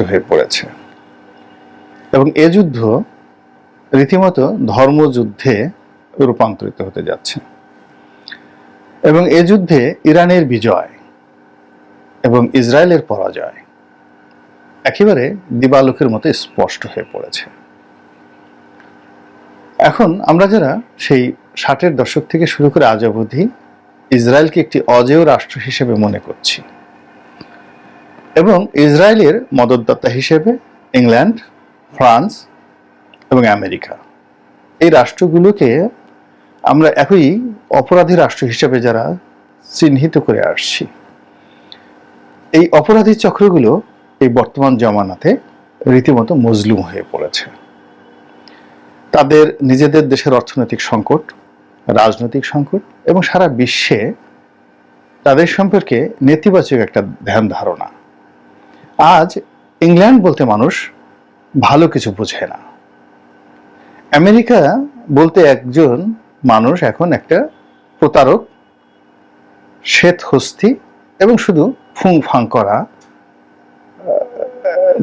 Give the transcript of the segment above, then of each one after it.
সৃষ্টি হয়ে পড়েছে। এবং এ যুদ্ধ রীতিমতো ধর্মযুদ্ধে রূপান্তরিত হতে যাচ্ছে। এবং এ যুদ্ধে ইরানের বিজয় এবং ইসরায়েলের পরাজয় একেবারে দিবালোকের মতো স্পষ্ট হয়ে পড়েছে। এখন আমরা যারা সেই ষাটের দশক থেকে শুরু করে আজ অবধি ইসরায়েলকে একটি অজেয় রাষ্ট্র হিসেবে মনে করছি এবং ইসরায়েলের মদতদাতা হিসেবে ইংল্যান্ড, ফ্রান্স এবং আমেরিকা। এই রাষ্ট্রগুলোকে আমরা একই অপরাধী রাষ্ট্র হিসেবে যারা চিহ্নিত করে আসছি। এই অপরাধী চক্রগুলো এই বর্তমান জমানাতে রীতিমতো মজলুম হয়ে পড়েছে। তাদের নিজেদের দেশের অর্থনৈতিক সংকট, রাজনৈতিক সংকট এবং সারা বিশ্বে তাদের সম্পর্কে নেতিবাচক একটা ধ্যান ধারণা আজ ইংল্যান্ড বলতে মানুষ ভালো কিছু বোঝে না। আমেরিকা বলতে একজন মানুষ এখন একটা প্রতারক শ্বেত হস্তি এবং শুধু ফুং ফাং করা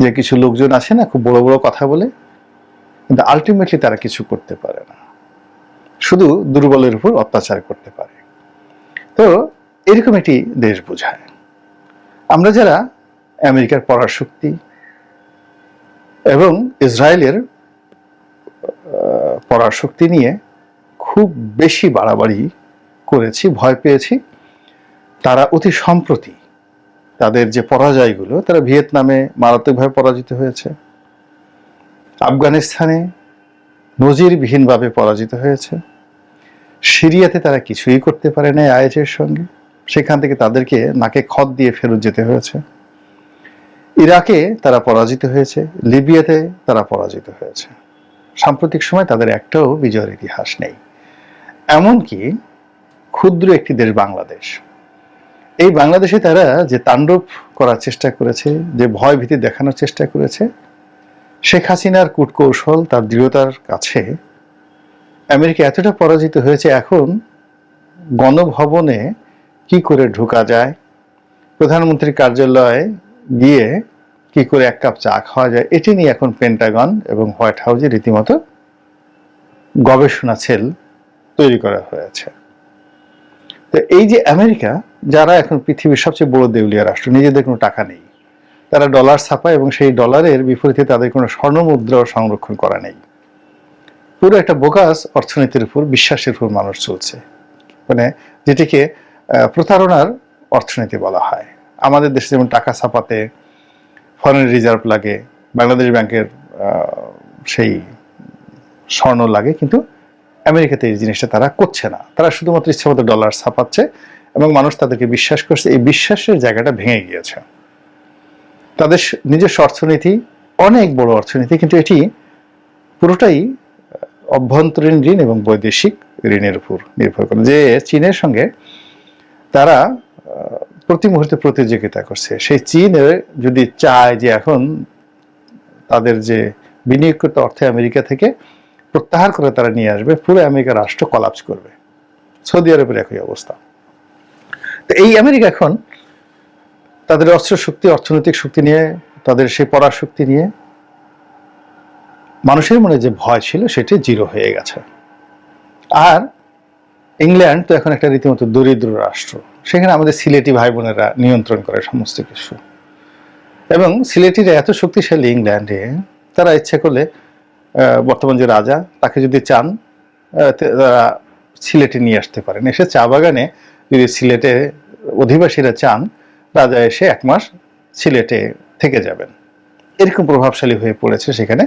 যে কিছু লোকজন আছে না, খুব বড় বড় কথা বলে, কিন্তু আলটিমেটলি তারা কিছু করতে পারে না। শুধু দুর্বলের উপর অত্যাচার করতে পারে। তো এরকম একটি দেশ বোঝায়। আমরা যারা আমেরিকার পরাশক্তি এবং ইসরায়েলের আহ, পরাশক্তি নিয়ে খুব বেশি বাড়াবাড়ি করেছি ভয় পেয়েছি। তারা অতি সম্প্রতি তাদের যে পরাজয়গুলো তারা ভিয়েতনামে মারাত্মকভাবে পরাজিত হয়েছে। আফগানিস্তানে নজিরবিহীনভাবে পরাজিত হয়েছে। সিরিয়াতে তারা কিছুই করতে পারে না আইএসের সঙ্গে। সেখান থেকে তাদেরকে নাকে খত দিয়ে ফেরত যেতে হয়েছে। ইরাকে তারা পরাজিত হয়েছে, লিবিয়াতে তারা পরাজিত হয়েছে। সাম্প্রতিক সময় তাদের একটাও বিজয়ের ইতিহাস নেই। এমনকি ক্ষুদ্র একটি দেশ বাংলাদেশ। এই বাংলাদেশে তারা যে তাণ্ডব করার চেষ্টা করেছে, যে ভয় ভীতি দেখানোর চেষ্টা করেছে, শেখ হাসিনার কূটকৌশল তার দৃঢ়তার কাছে আমেরিকা এতটা পরাজিত হয়েছে এখন গণভবনে কি করে ঢোকা যায়? প্রধানমন্ত্রীর কার্যালয়ে গিয়ে কি করে এক কাপ চা খাওয়া যায়, এটি নিয়ে এখন পেন্টাগন এবং হোয়াইট হাউসে রীতিমতো গবেষণা সেল তৈরি করা হয়েছে। তো এই যে আমেরিকা, যারা এখন পৃথিবীর সবচেয়ে বড় দেউলিয়া রাষ্ট্র, নিজেদের কোনো টাকা নেই। তারা ডলার ছাপায় এবং সেই ডলারের বিপরীতে তাদের কোনো স্বর্ণ মুদ্রাও সংরক্ষণ করা নেই। পুরো একটা বোকাস অর্থনীতির উপর, বিশ্বাসের উপর মানুষ চলছে। মানে যেটিকে প্রতারণার অর্থনীতি বলা হয়। আমাদের দেশে যেমন টাকা ছাপাতে ফরেন রিজার্ভ লাগে, বাংলাদেশ ব্যাংকের সেই স্বর্ণ লাগে, কিন্তু আমেরিকাতে এই জিনিসটা তারা করছে না। তারা শুধুমাত্র ইচ্ছামতো ডলার ছাপাচ্ছে এবং মানুষ তাদেরকে বিশ্বাস করছে, এই বিশ্বাসের জায়গাটা ভেঙে গিয়েছে। তাদের নিজস্ব অর্থনীতি, অনেক বড় অর্থনীতি, কিন্তু এটি পুরোটাই অভ্যন্তরীণ ঋণ এবং বৈদেশিক ঋণের উপর নির্ভর করে। যে চীনের সঙ্গে তারা প্রতি মুহূর্তে প্রতিযোগিতা করছে। সেই চীনের যদি চায় যে এখন তাদের যে বিনিয়োগকৃত অর্থে আমেরিকা থেকে প্রত্যাহার করে তারা নিয়ে আসবে, পুরো আমেরিকা রাষ্ট্র কলাপস করবে। সৌদি আরবের একই অবস্থা। তো এই আমেরিকা এখন তাদের অস্ত্র শক্তি অর্থনৈতিক শক্তি নিয়ে, তাদের সেই পরাশক্তি নিয়ে মানুষের মনে যে ভয় ছিল, সেটি জিরো হয়ে গেছে। আর ইংল্যান্ড তো এখন একটা রীতিমতো দরিদ্র রাষ্ট্র। সেখানে আমাদের সিলেটি ভাই বোনেরা নিয়ন্ত্রণ করে সমস্ত কিছু। এবং সিলেটিরা এত শক্তিশালী ইংল্যান্ডে তারা ইচ্ছা করলে বর্তমান যে রাজা, তাকে যদি চান তারা সিলেটে নিয়ে আসতে পারেন। এসে চা বাগানে যদি সিলেটে অধিবাসীরা চান, রাজা এসে এক মাস সিলেটে থেকে যাবেন। এরকম প্রভাবশালী হয়ে পড়েছে সেখানে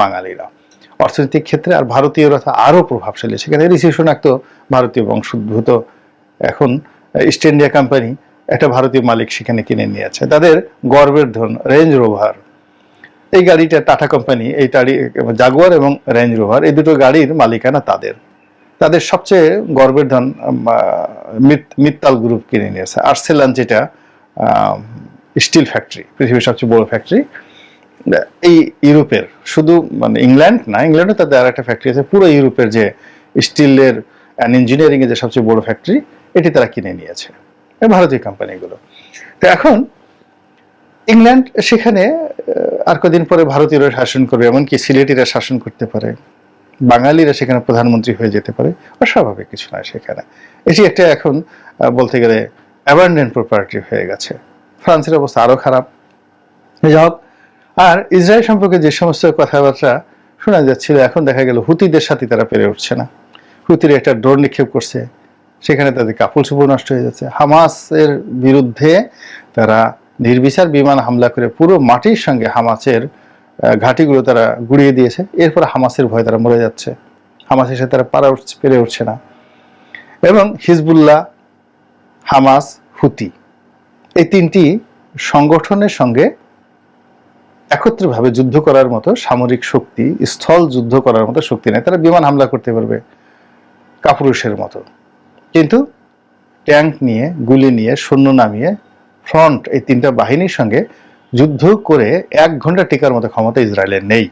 বাঙালিরা। অর্থনৈতিক ক্ষেত্রে আর ভারতীয়রা আরও প্রভাবশালী। সেখানে ঋষি তো ভারতীয় বংশোদ্ভূত এখন ইস্ট ইন্ডিয়া কোম্পানি একটা ভারতীয় মালিক সেখানে কিনে নিয়েছে। তাদের গর্বের ধন রেঞ্জ রোভার এই গাড়িটা টাটা কোম্পানি এই গাড়ি জাগুয়ার এবং রেঞ্জ রোভার এই দুটো গাড়ির মালিকানা তাদের। তাদের সবচেয়ে গর্বের ধন মিত্তাল গ্রুপ কিনে নিয়েছে। আর্সেলান যেটা স্টিল ফ্যাক্টরি পৃথিবীর সবচেয়ে বড় ফ্যাক্টরি এই ইউরোপের, শুধু মানে ইংল্যান্ড না ইংল্যান্ডে তাদের আর একটা ফ্যাক্টরি আছে, পুরো ইউরোপের যে স্টিলের অ্যান্ড ইঞ্জিনিয়ারিং এর যে সবচেয়ে বড় ফ্যাক্টরি এটি তারা কিনে নিয়েছে ভারতীয় কোম্পানিগুলো তো এখন ইংল্যান্ড সেখানে আর কদিন পরে ভারতীয়রা শাসন করবে, এমনকি সিলেটিরা শাসন করতে পারে, বাঙালিরা সেখানে প্রধানমন্ত্রী হয়ে যেতে পারে, অস্বাভাবিক কিছু নয় সেখানে। এটি একটা এখন বলতে গেলে অ্যাবান্ডেন্ট প্রপার্টি হয়ে গেছে। ফ্রান্সের অবস্থা আরও খারাপ। যাই হোক আর ইসরায়েল সম্পর্কে যে সমস্ত কথাবার্তা শোনা যাচ্ছিল, এখন দেখা গেল হুতিদের সাথে তারা পেরে উঠছে না। হুতির একটা ড্রোন নিক্ষেপ করছে, সেখানে তাদের কাপড় চুপড় নষ্ট হয়ে যাচ্ছে। হামাসের বিরুদ্ধে তারা নির্বিচার বিমান হামলা করে পুরো মাটির সঙ্গে হামাসের ঘাঁটিগুলো তারা গুড়িয়ে দিয়েছে। এরপর হামাসের ভয়ে তারা মরে যাচ্ছে। হামাসের সাথে তারা পারা উঠছে, পেরে উঠছে না। এবং হিজবুল্লাহ, হামাস, হুতি, এই তিনটি সংগঠনের সঙ্গে একত্রিতভাবে যুদ্ধ করার মতো সামরিক শক্তি, স্থল যুদ্ধ করার মতো শক্তি নেই। তারা বিমান হামলা করতে পারবে কাপুরুষের মতো। কিন্তু ট্যাঙ্ক নিয়ে, গুলি নিয়ে, সৈন্য নামিয়ে, ফ্রন্ট এই তিনটা বাহিনীর সঙ্গে যুদ্ধ করে এক ঘণ্টা টিকার মতো ক্ষমতা ইসরায়েলের নেই।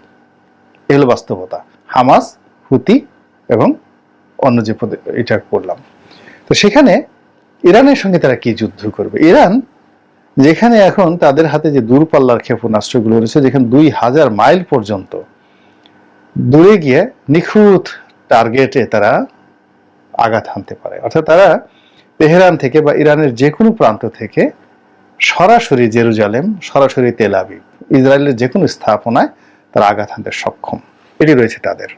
এ হলো বাস্তবতা। হামাস, হুতি এবং অন্য যে এটা করলাম তো সেখানে ইরানের সঙ্গে তারা কি যুদ্ধ করবে? ইরান যেখানে এখন তাদের হাতে যে দূরপাল্লার ক্ষেপণাস্ত্রগুলো রয়েছে, যেখানে দুই হাজার মাইল পর্যন্ত দূরে গিয়ে নিখুঁত টার্গেটে তারা আঘাত হানতে পারে। অর্থাৎ তারা তেহরান থেকে বা ইরানের যে কোনো প্রান্ত থেকে সরাসরি জেরুজালেম, সরাসরি তেল আবিব, ইসরায়েলের যে কোনো স্থাপনায় তারা আঘাত হানতে সক্ষম। এটি রয়েছে তাদের।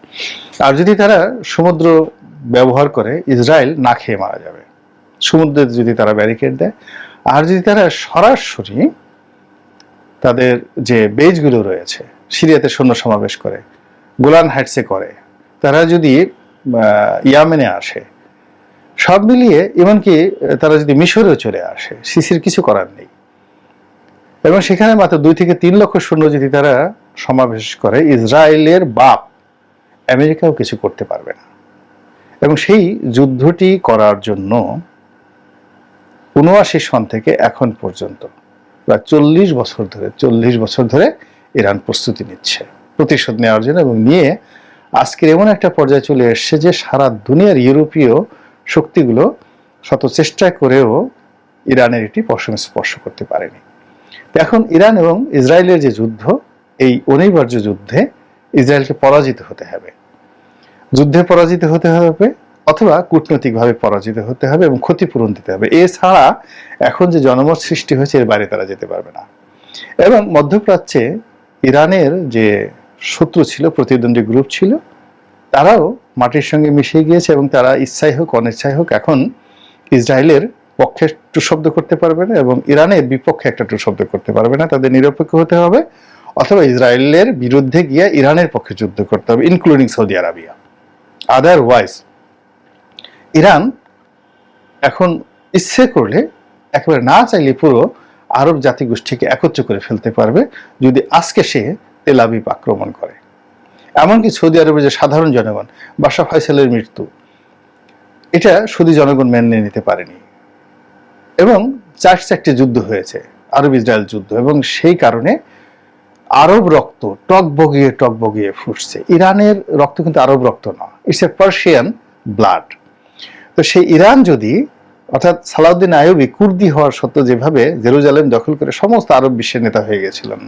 আর যদি তারা সমুদ্র ব্যবহার করে, ইসরায়েল না খেয়ে মারা যাবে। সমুদ্রে যদি তারা ব্যারিকেড দেয় আর যদি তারা সরাসরি তাদের যে বেজগুলো রয়েছে, সিরিয়াতে সৈন্য সমাবেশ করে, গোলান হাইটসে করে, তারা যদি ইয়ামেনে আসে, সব মিলিয়ে এমনকি তারা যদি মিশরেও চলে আসে সিসির কিছু করার নেই। এবং সেখানে মাত্র দুই থেকে তিন লক্ষ সৈন্য যদি তারা সমাবেশ করে, ইসরায়েলের বাপ আমেরিকাও কিছু করতে পারবে না। এবং সেই যুদ্ধটি করার জন্য উনআশি সন থেকে এখন পর্যন্ত। প্রায় চল্লিশ বছর ধরে, চল্লিশ বছর ধরে ইরান প্রস্তুতি নিচ্ছে, প্রতিশোধ নেওয়ার জন্য এবং নিয়ে আজকের এমন একটা পর্যায়ে চলে এসছে যে সারা দুনিয়ার ইউরোপীয় শক্তিগুলো শত চেষ্টা করেও ইরানের এটি পশম স্পর্শ করতে পারেনি। এখন ইরান এবং ইসরায়েলের যে যুদ্ধ, এই অনিবার্য যুদ্ধে ইসরায়েলকে পরাজিত হতে হবে। যুদ্ধে পরাজিত হতে হবে অথবা কূটনৈতিকভাবে পরাজিত হতে হবে এবং ক্ষতিপূরণ দিতে হবে। এছাড়া এখন যে জনমত সৃষ্টি হয়েছে, এর বাইরে তারা যেতে পারবে না। এবং মধ্যপ্রাচ্যে ইরানের যে শত্রু ছিল, প্রতিদ্বন্দ্বী গ্রুপ ছিল, তারাও মাটির সঙ্গে মিশে গিয়েছে এবং তারা ইচ্ছাই হোক, অনিচ্ছাই হোক, এখন ইসরায়েলের পক্ষে টু শব্দ করতে পারবে না এবং ইরানের বিপক্ষে একটা টু শব্দ করতে পারবে না। তাদের নিরপেক্ষ হতে হবে অথবা ইসরায়েলের বিরুদ্ধে গিয়ে ইরানের পক্ষে যুদ্ধ করতে হবে including Saudi Arabia otherwise Iran এখন ইচ্ছে করলে একেবারে না চাইলে পুরো আরব জাতিগোষ্ঠীকে একত্র করে ফেলতে পারবে যদি আজকে সে তেলাবিব আক্রমণ করে। এমনকি সৌদি আরবের যে সাধারণ জনগণ বাসা ফয়সালের মৃত্যু, এটা সৌদি জনগণ মেনে নিতে পারেনি। এবং চার চারটি যুদ্ধ হয়েছে, আরব ইসরায়েল যুদ্ধ, এবং সেই কারণে আরব রক্ত টক বগিয়ে টক বগিয়ে ফুটছে। ইরানের রক্ত কিন্তু আরব রক্ত না ইটস এ পার্সিয়ান ব্লাড তো সেই ইরান যদি, অর্থাৎ সালাউদ্দিন আয়ুবি কুর্দি হওয়ার সত্ত্বেও যেভাবে জেরুজালেম দখল করে সমস্ত আরব বিশ্বের নেতা হয়ে গেছিলেন,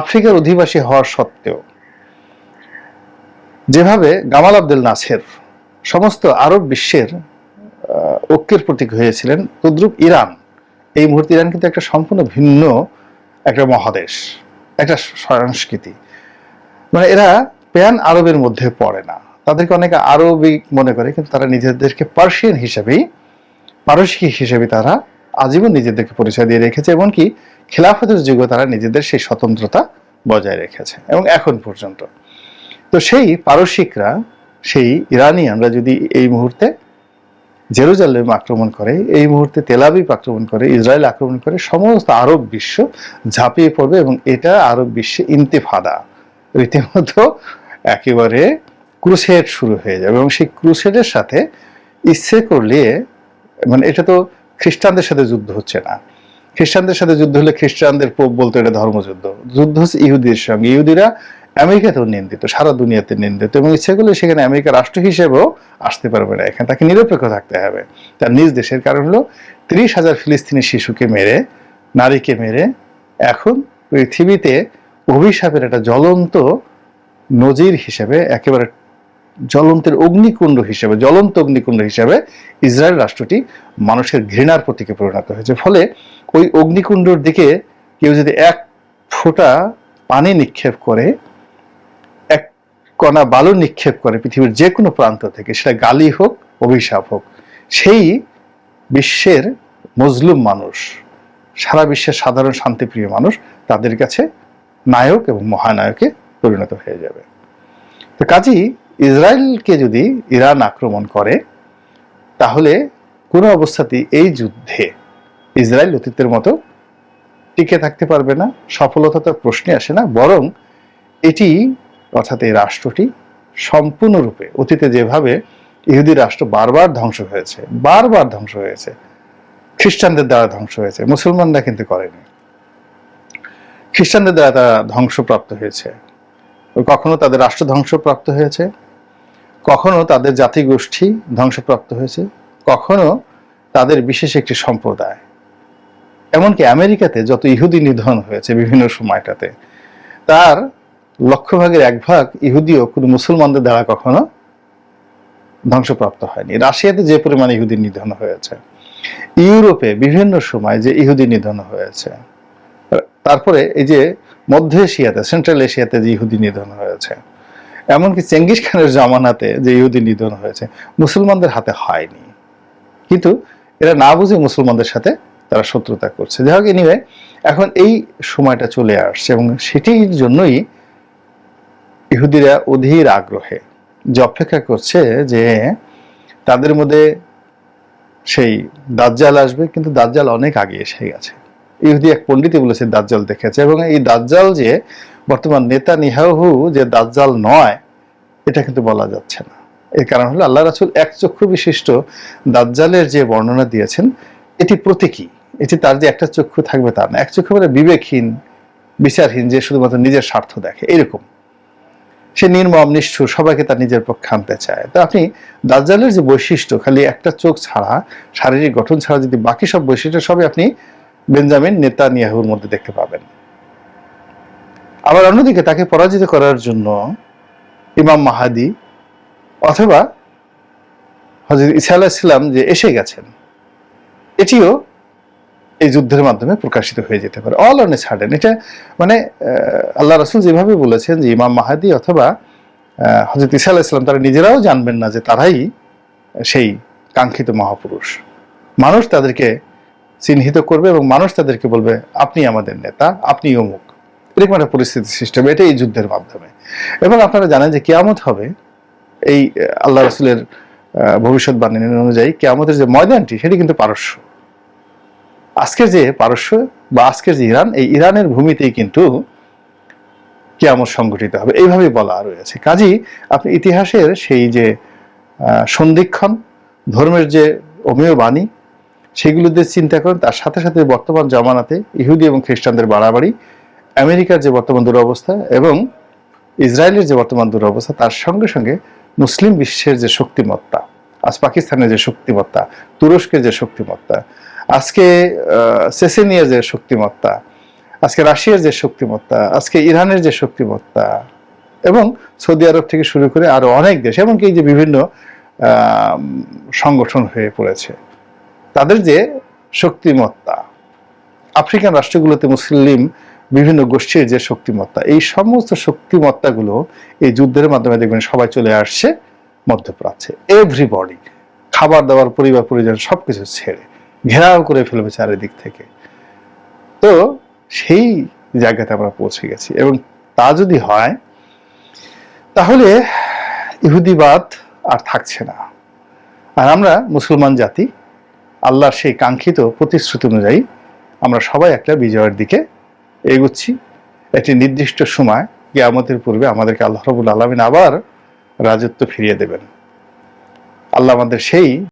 আফ্রিকার অধিবাসী হওয়ার সত্ত্বেও, যেভাবে গামাল আব্দুল নাসের সমস্ত আরব বিশ্বের ঐক্যের প্রতীক হয়েছিলেন, তদ্রুপ ইরান, এই মুহূর্তে ইরান কিন্তু একটা সম্পূর্ণ ভিন্ন একটা মহাদেশ, একটা সংস্কৃতি। মানে এরা প্যান আরবের মধ্যে পড়ে না। তাদেরকে অনেকে আরবি মনে করে, কিন্তু তারা নিজেদেরকে পার্সিয়ান হিসেবেই পারসিক হিসেবে তারা আজীবন নিজেদেরকে পরিচয় দিয়ে রেখেছে, এমনকি খেলাফতের যুগে তারা নিজেদের সেই স্বতন্ত্রতা বজায় রেখেছে, এবং এখন পর্যন্ত। তো সেই পারসিকরা সেই ইরানিয়ানরা যদি এই মুহূর্তে জেরুজালেম আক্রমণ করে, এই মুহূর্তে তেলাবিব আক্রমণ করে, ইসরায়েল আক্রমণ করে, সমস্ত আরব বিশ্ব ঝাঁপিয়ে পড়বে, এবং এটা আরব বিশ্বে ইন্তেফাদা। রীতিমতো একেবারে ক্রুসেড শুরু হয়ে যাবে এবং সেই ক্রুসেডের সাথে ইচ্ছে করলে মানে এটা তো খ্রিস্টানদের সাথে যুদ্ধ হচ্ছে না। খ্রিস্টানদের সাথে যুদ্ধ হলে খ্রিস্টানদের পোপ বলতো এটা ধর্মযুদ্ধ। যুদ্ধ হচ্ছে ইহুদির সঙ্গে। ইহুদিরা আমেরিকাতেও নিন্দিত, সারা দুনিয়াতে নিন্দিত এবং ইচ্ছে করলে সেখানে আমেরিকা রাষ্ট্র হিসেবেও আসতে পারবে না। এখানে তাকে নিরপেক্ষ থাকতে হবে। তার নিজ দেশের কারণ হলো তিরিশ হাজার ফিলিস্তিনি শিশুকে মেরে, নারীকে মেরে এখন পৃথিবীতে অভিশাপের একটা জ্বলন্ত নজির হিসেবে একেবারে জ্বলন্তের অগ্নিকুণ্ড হিসেবে, জ্বলন্ত অগ্নিকুণ্ড হিসেবে ইসরায়েল রাষ্ট্রটি মানুষের ঘৃণার প্রতীকে পরিণত হয়েছে। ফলে ওই অগ্নিকুণ্ডর দিকে কেউ যদি এক ফোঁটা পানি নিক্ষেপ করে, এক কণা বালু নিক্ষেপ করে পৃথিবীর যে কোনো প্রান্ত থেকে, সেটা গালি হোক, অভিশাপ হোক, সেই বিশ্বের মজলুম মানুষ, সারা বিশ্বের সাধারণ শান্তিপ্রিয় মানুষ তাদের কাছে নায়ক এবং মহানায়কে পরিণত হয়ে যাবে। তো কাজী ইসরায়েলকে যদি ইরান আক্রমণ করে, তাহলে কোনো অবস্থাতেই এই যুদ্ধে ইসরায়েল অতীতের মতো টিকে থাকতে পারবে না, সফলতা তার প্রশ্নে আসে না, বরং এটি অর্থাৎ এই রাষ্ট্রটি সম্পূর্ণরূপে অতীতে যেভাবে ইহুদি রাষ্ট্র বারবার ধ্বংস হয়েছে, বারবার ধ্বংস হয়েছে, খ্রিস্টানদের দ্বারা ধ্বংস হয়েছে, মুসলমানরা কিন্তু করেনি। খ্রিস্টানদের দ্বারা তারা ধ্বংসপ্রাপ্ত হয়েছে। কখনো তাদের রাষ্ট্র ধ্বংসপ্রাপ্ত হয়েছে কখনো তাদের জাতিগোষ্ঠী ধ্বংসপ্রাপ্ত হয়েছে, কখনো তাদের বিশেষ একটি সম্প্রদায়। এমনকি আমেরিকাতে যত ইহুদি নিধন হয়েছে বিভিন্ন সময়টাতে, তার লক্ষ ভাগের এক ভাগ ইহুদিও কোনো মুসলমানদের দ্বারা কখনো ধ্বংসপ্রাপ্ত হয়নি। রাশিয়াতে যে পরিমাণ ইহুদি নিধন হয়েছে, ইউরোপে বিভিন্ন সময় যে ইহুদি নিধন হয়েছে, তারপরে এই যে মধ্য এশিয়াতে, সেন্ট্রাল এশিয়াতে যে ইহুদি নিধন হয়েছে এমনকি চেঙ্গিস খানের জামানাতে যে ইহুদি নিধন হয়েছে, মুসলমানদের হাতে হয়নি। কিন্তু এরা না বুঝে মুসলমানদের সাথে তারা শত্রুতা করছে। যাই হোক এনিওয়ে এখন এই সময়টা চলে আসছে এবং সেটির জন্যই ইহুদিরা অধীর আগ্রহে যে অপেক্ষা করছে যে তাদের মধ্যে সেই দাজ্জাল আসবে, কিন্তু দাজ্জাল অনেক আগে এসে গেছে। ইহুদি এক পণ্ডিতই বলেছে, দাজ্জাল দেখেছে। এবং এই দাজ্জাল যে বর্তমান নেতা নিহাহু যে দাজ্জাল নয়, এটা কিন্তু বলা যাচ্ছে না। এর কারণ হলো আল্লাহ রাসুল এক চক্ষু বিশিষ্ট দাজ্জালের যে বর্ণনা দিয়েছেন, এটি প্রতীকী। এটি তার যে একটা চক্ষু থাকবে তা না। এক চক্ষু মানে বিবেকহীন, বিচারহীন, যে শুধুমাত্র নিজের স্বার্থ দেখে। এরকম। সে নির্মম, নিষ্ঠুর, সবাইকে তার নিজের পক্ষে আনতে চায়। তা আপনি দাজ্জালের যে বৈশিষ্ট্য, খালি একটা চোখ ছাড়া, শারীরিক গঠন ছাড়া যদি বাকি সব বৈশিষ্ট্য সবই আপনি বেঞ্জামিন নেতা নিয়াহুর মধ্যে দেখতে পাবেন। আবার অন্যদিকে তাকে পরাজিত করার জন্য ইমাম মাহাদি অথবা হজরত ইসা আলাহিসাল্লাম যে এসে গেছেন, এটিও এই যুদ্ধের মাধ্যমে প্রকাশিত হয়ে যেতে পারে। অল অন সার্ডেন এটা মানে আল্লাহ রসুল যেভাবে বলেছেন যে ইমাম মাহাদি অথবা হজরত ইসা আলাহিসাল্লাম তারা নিজেরাও জানবেন না যে তারাই সেই কাঙ্ক্ষিত মহাপুরুষ। মানুষ তাদেরকে চিহ্নিত করবে এবং মানুষ তাদেরকে বলবে, আপনি আমাদের নেতা আপনি অমুক। এরকম একটা পরিস্থিতি সৃষ্টি হবে এটা এই যুদ্ধের মাধ্যমে। এবং আপনারা জানেন যে কেয়ামত হবে, এই আল্লাহ রসুলের ভবিষ্যৎবাণী অনুযায়ী কেয়ামতের যে ময়দানটি, সেটি কিন্তু পারস্য। আজকের যে পারস্য বা আজকের যে ইরান, এই ইরানের ভূমিতেই কিন্তু কেয়ামত সংগঠিত হবে। এইভাবে বলা রয়েছে। কাজী, আপনি ইতিহাসের সেই যে সন্ধিক্ষণ, ধর্মের যে অমীয় বাণী, সেগুলো দিয়ে চিন্তা করেন, তার সাথে সাথে বর্তমান জমানাতে ইহুদি এবং খ্রিস্টানদের বাড়াবাড়ি আমেরিকার যে বর্তমান দুরবস্থা এবং ইসরায়েলের যে বর্তমান দুরবস্থা, তার সঙ্গে সঙ্গে মুসলিম বিশ্বের যে শক্তিমত্তা, আজ পাকিস্তানের যে শক্তিমত্তা, তুরস্কের যে শক্তিমত্তা, আজকে সেসেনিয়ার যে শক্তিমত্তা, আজকে রাশিয়ার যে শক্তিমত্তা, আজকে ইরানের যে শক্তিমত্তা এবং সৌদি আরব থেকে শুরু করে আরও অনেক দেশ, এমনকি এই যে বিভিন্ন সংগঠন হয়ে পড়েছে, তাদের যে শক্তিমত্তা, আফ্রিকান রাষ্ট্রগুলোতে মুসলিম বিভিন্ন গোষ্ঠীর যে শক্তিমত্তা, এই সমস্ত শক্তিমত্তাগুলো এই যুদ্ধের মাধ্যমে দেখবেন সবাই চলে আসছে, মধ্যপ্রাচ্যে। এভরিবডি খাবার দাবার, পরিবার, পরিজন সবকিছু ছেড়ে, ঘেরাও করে ফেলবে চারিদিক থেকে। তো সেই জায়গাতে আমরা পৌঁছে গেছি এবং তা যদি হয়, তাহলে ইহুদিবাদ আর থাকছে না। আর আমরা মুসলমান জাতি, আল্লাহর সেই কাঙ্ক্ষিত প্রতিশ্রুতি অনুযায়ী আমরা সবাই একটা বিজয়ের দিকে এগুচ্ছি। একটি নির্দিষ্ট সময়, কিয়ামতের পূর্বে আমাদেরকে আল্লাহ রবুল আলমিন আবার রাজত্ব ফিরিয়ে দেবেন। আল্লাহ আমাদের সেই